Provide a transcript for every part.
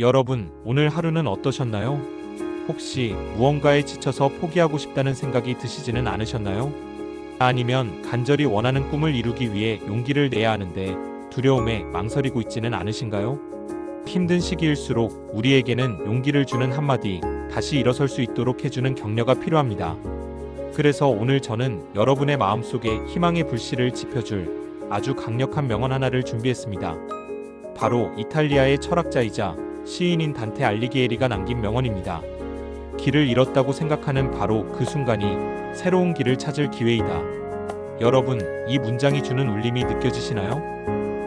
여러분, 오늘 하루는 어떠셨나요? 혹시 무언가에 지쳐서 포기하고 싶다는 생각이 드시지는 않으셨나요? 아니면 간절히 원하는 꿈을 이루기 위해 용기를 내야 하는데 두려움에 망설이고 있지는 않으신가요? 힘든 시기일수록 우리에게는 용기를 주는 한마디, 다시 일어설 수 있도록 해주는 격려가 필요합니다. 그래서 오늘 저는 여러분의 마음속에 희망의 불씨를 지펴줄 아주 강력한 명언 하나를 준비했습니다. 바로 이탈리아의 철학자이자 시인인 단테 알리기에리가 남긴 명언입니다. 길을 잃었다고 생각하는 바로 그 순간이 새로운 길을 찾을 기회이다. 여러분, 이 문장이 주는 울림이 느껴지시나요?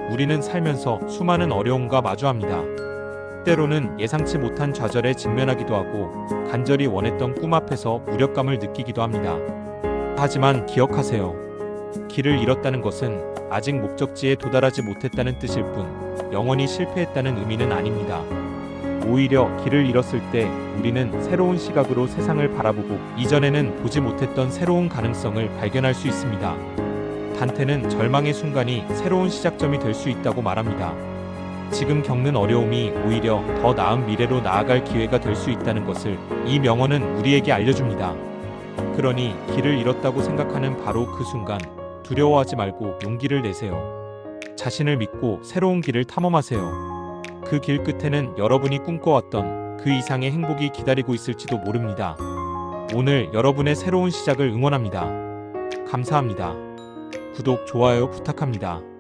우리는 살면서 수많은 어려움과 마주합니다. 때로는 예상치 못한 좌절에 직면하기도 하고 간절히 원했던 꿈 앞에서 무력감을 느끼기도 합니다. 하지만 기억하세요. 길을 잃었다는 것은 아직 목적지에 도달하지 못했다는 뜻일 뿐 영원히 실패했다는 의미는 아닙니다. 오히려 길을 잃었을 때 우리는 새로운 시각으로 세상을 바라보고 이전에는 보지 못했던 새로운 가능성을 발견할 수 있습니다. 단테는 절망의 순간이 새로운 시작점이 될 수 있다고 말합니다. 지금 겪는 어려움이 오히려 더 나은 미래로 나아갈 기회가 될 수 있다는 것을 이 명언은 우리에게 알려줍니다. 그러니 길을 잃었다고 생각하는 바로 그 순간 두려워하지 말고 용기를 내세요. 자신을 믿고 새로운 길을 탐험하세요. 그 길 끝에는 여러분이 꿈꿔왔던 그 이상의 행복이 기다리고 있을지도 모릅니다. 오늘 여러분의 새로운 시작을 응원합니다. 감사합니다. 구독, 좋아요 부탁합니다.